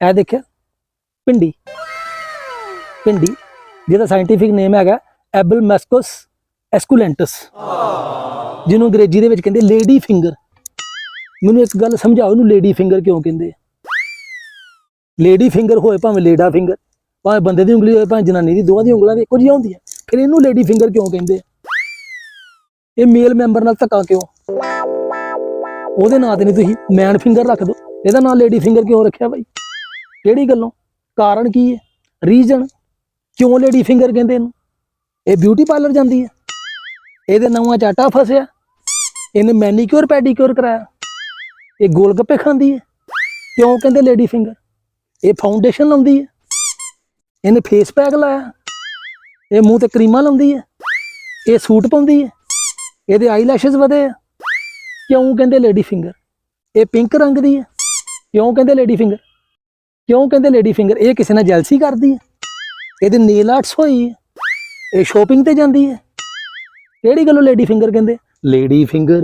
ਇਹ ਦੇਖਿਆ ਪਿੰਡੀ। ਪਿੰਡੀ, ਜਿਹਦਾ ਸਾਇੰਟੀਫਿਕ ਨੇਮ ਹੈਗਾ ਐਬਲ ਮੈਸਕਸ ਐਸਕੂਲੈਂਟਸ ਜਿਹਨੂੰ ਅੰਗਰੇਜ਼ੀ ਦੇ ਵਿੱਚ ਕਹਿੰਦੇ ਲੇਡੀ ਫਿੰਗਰ ਮੈਨੂੰ ਇੱਕ ਗੱਲ ਸਮਝਾਓ, ਇਹਨੂੰ ਲੇਡੀ ਫਿੰਗਰ ਕਿਉਂ ਕਹਿੰਦੇ ਲੇਡੀ ਫਿੰਗਰ ਹੋਏ ਭਾਵੇਂ ਲੇਡਾ ਫਿੰਗਰ ਭਾਵੇਂ ਬੰਦੇ ਦੀ ਉਂਗਲੀ ਹੋਏ ਭਾਵੇਂ ਜਨਾਨੀ ਦੀ, ਦੋਵਾਂ ਦੀ ਉਂਗਲਾਂ ਵੀ ਇੱਕੋ ਜਿਹੀਆਂ ਹੁੰਦੀਆਂ। ਫਿਰ ਇਹਨੂੰ ਲੇਡੀ ਫਿੰਗਰ ਕਿਉਂ ਕਹਿੰਦੇ ਇਹ ਮੇਲ ਮੈਂਬਰ ਨਾਲ ਧੱਕਾ ਕਿਉਂ? ਉਹਦੇ ਨਾਂ ਤੇ ਨਹੀਂ ਤੁਸੀਂ ਮੈਨ ਫਿੰਗਰ ਰੱਖ ਦਿਓ। ਇਹਦਾ ਨਾਂ ਲੇਡੀ ਫਿੰਗਰ ਕਿਉਂ ਰੱਖਿਆ ਬਾਈ? ਕਿਹੜੀ ਗੱਲੋਂ? ਕਾਰਨ ਕੀ ਹੈ? ਰੀਜ਼ਨ ਕਿਉਂ ਲੇਡੀ ਫਿੰਗਰ ਕਹਿੰਦੇ ਇਹਨੂੰ? ਇਹ ਬਿਊਟੀ ਪਾਰਲਰ ਜਾਂਦੀ ਹੈ। ਇਹਦੇ ਨਵਾਂ ਚਾਟਾ ਫਸਿਆ। ਇਹਨੇ ਮੈਨੀਕਿਉਰ ਪੈਡੀਕਿਉਰ ਕਰਾਇਆ। ਇਹ ਗੋਲ ਗੱਪੇ ਖਾਂਦੀ ਹੈ। ਕਿਉਂ ਕਹਿੰਦੇ ਲੇਡੀ ਫਿੰਗਰ ਇਹ ਫਾਊਂਡੇਸ਼ਨ ਲਾਉਂਦੀ ਹੈ। ਇਹਨੇ ਫੇਸ ਪੈਕ ਲਾਇਆ। ਇਹ ਮੂੰਹ ਤੇ ਕਰੀਮਾਂ ਲਾਉਂਦੀ ਹੈ। ਇਹ ਸੂਟ ਪਾਉਂਦੀ ਹੈ। ਇਹਦੇ ਆਈਲੈਸ਼ਸ ਵਧੇ ਆ। ਕਿਉਂ ਕਹਿੰਦੇ ਲੇਡੀ ਫਿੰਗਰ ਇਹ ਪਿੰਕ ਰੰਗ ਦੀ ਹੈ। ਕਿਉਂ ਕਹਿੰਦੇ ਲੇਡੀ ਫਿੰਗਰ ਕਿਉਂ ਕਹਿੰਦੇ ਲੇਡੀ ਫਿੰਗਰ ਇਹ ਕਿਸੇ ਨਾਲ ਜੈਲਸੀ ਕਰਦੀ ਹੈ? ਇਹਦੇ ਨੇਲ ਆਰਟਸ ਹੋਈ ਹੈ, ਇਹ ਸ਼ੋਪਿੰਗ ਤੇ ਜਾਂਦੀ ਹੈ। ਕਿਹੜੀ ਗੱਲੋਂ ਲੇਡੀ ਫਿੰਗਰ ਕਹਿੰਦੇ? Lady finger